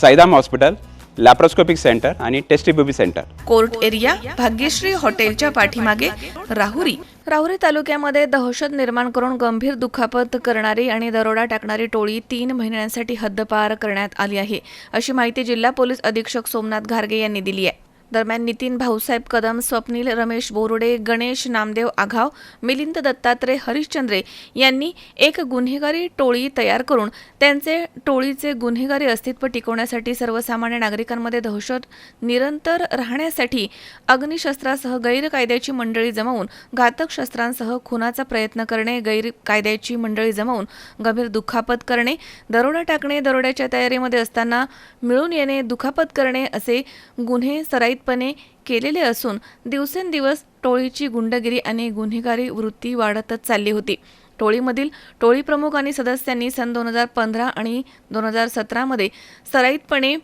Saidham hospital laparoscopic centre आणि test tube baby centre. Court area Bhagyashree हॉटेलच्या पाठीमागे राहुरी. राहुरी तालुक्यामध्ये दहशत निर्माण करून गंभीर दुखापत करणारी आणि दरोडा टाकणारी टोळी तीन महिन्यांसाठी हद्दपार करण्यात आली आहे अशी माहिती जिल्हा पोलीस अधीक्षक सोमनाथ घारगे यांनी दिली आहे. दरम्यान नितीन भाऊसाहेब कदम स्वप्नील रमेश बोरुडे गणेश नामदेव आघाव मिलिंद दत्तात्रय हरिश्चंद्रे यांनी एक गुन्हेगारी टोळी तयार करून त्यांचे टोळीचे गुन्हेगारी अस्तित्व टिकवण्यासाठी सर्वसामान्य नागरिकांमध्ये दहशत निरंतर राहण्यासाठी अग्निशस्त्रासह गैरकायद्याची मंडळी जमवून घातक शस्त्रांसह खुनाचा प्रयत्न करणे गैरकायद्याची मंडळी जमवून गंभीर दुखापत करणे दरोडा टाकणे दरोड्याच्या तयारीमध्ये असताना मिळून येणे दुखापत करणे असे गुन्हे सराईतपणे केलेले असून दिवसेंदिवस टोळीची गुंडगिरी आणि गुन्हेगारी वृत्ती वाढतच चालली होती. टोळीमधील टोळी प्रमुख आणि सदस्यांनी सन दोन हजार पंधरा आणि दोन हजार सतरामध्ये सराईतपणे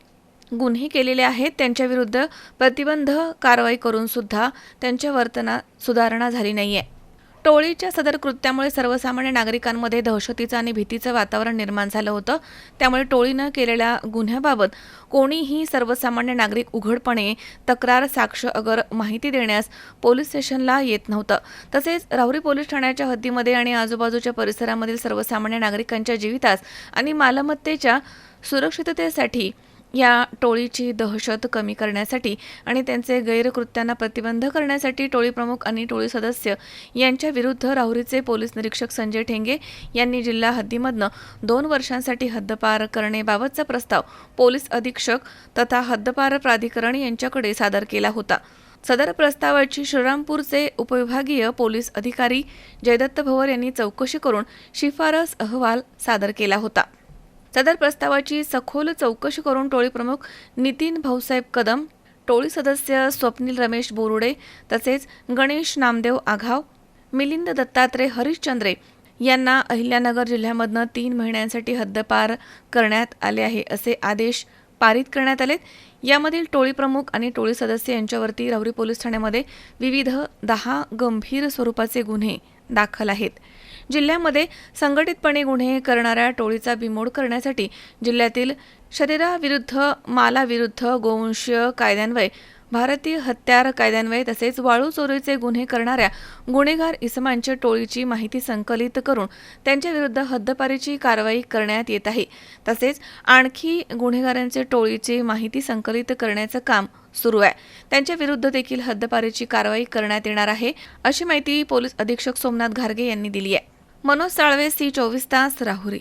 गुन्हे केलेले आहेत. त्यांच्याविरुद्ध प्रतिबंध कारवाई करून सुद्धा त्यांच्या वर्तनात सुधारणा झाली नाही आहे टोळीच्या सदर कृत्यामुळे सर्वसामान्य नागरिकांमध्ये दहशतीचं आणि भीतीचं वातावरण निर्माण झालं होतं. त्यामुळे टोळीनं केलेल्या गुन्ह्याबाबत कोणीही सर्वसामान्य नागरिक उघडपणे तक्रार साक्ष अगर माहिती देण्यास पोलीस स्टेशनला येत नव्हतं. तसेच राहुरी पोलीस ठाण्याच्या हद्दीमध्ये आणि आजूबाजूच्या परिसरामधील सर्वसामान्य नागरिकांच्या जीवितास आणि मालमत्तेच्या सुरक्षिततेसाठी या टोळीची दहशत कमी करण्यासाठी आणि त्यांचे गैरकृत्यांना प्रतिबंध करण्यासाठी टोळी प्रमुख आणि टोळी सदस्य यांच्या विरुद्ध राहुरीचे पोलीस निरीक्षक संजय ठेंगे यांनी जिल्हा हद्दीमधनं दोन वर्षांसाठी हद्दपार करण्याबाबतचा प्रस्ताव पोलीस अधीक्षक तथा हद्दपार प्राधिकरण यांच्याकडे सादर केला होता. सदर प्रस्तावाची श्रीरामपूरचे उपविभागीय पोलीस अधिकारी जयदत्त भवर यांनी चौकशी करून शिफारस अहवाल सादर केला होता. सदर प्रस्तावाची सखोल चौकशी करून टोळी प्रमुख नितीन भाऊसाहेब कदम टोळी सदस्य स्वप्नील रमेश बोरुडे तसेच गणेश नामदेव आघाव मिलिंद दत्तात्रय हरिश्चंद्रे यांना अहिल्यानगर जिल्ह्यामधनं तीन महिन्यांसाठी हद्दपार करण्यात आले आहे असे आदेश पारित करण्यात आलेत. यामधील टोळी प्रमुख आणि टोळी सदस्य यांच्यावरती राहुरी पोलीस ठाण्यामध्ये विविध दहा गंभीर स्वरूपाचे गुन्हे दाखल आहेत. जिल्ह्यामध्ये संघटितपणे गुन्हे करणाऱ्या टोळीचा बिमोड करण्यासाठी जिल्ह्यातील शरीराविरुद्ध मालाविरुद्ध गोवंशीय कायद्यान्वये भारतीय हत्यार कायद्यान्वये तसेच वाळू चोरीचे गुन्हे करणाऱ्या गुन्हेगार इसमांच्या टोळीची माहिती संकलित करून त्यांच्याविरुद्ध हद्दपारीची कारवाई करण्यात येत आहे. तसेच आणखी गुन्हेगारांचे टोळीची माहिती संकलित करण्याचं काम सुरू आहे. त्यांच्या विरुद्ध देखील हद्दपारीची कारवाई करण्यात येणार आहे अशी माहिती पोलीस अधीक्षक सोमनाथ घारगे यांनी दिली आहे. मनोज साळवे सी चोवीस तास राहुरी.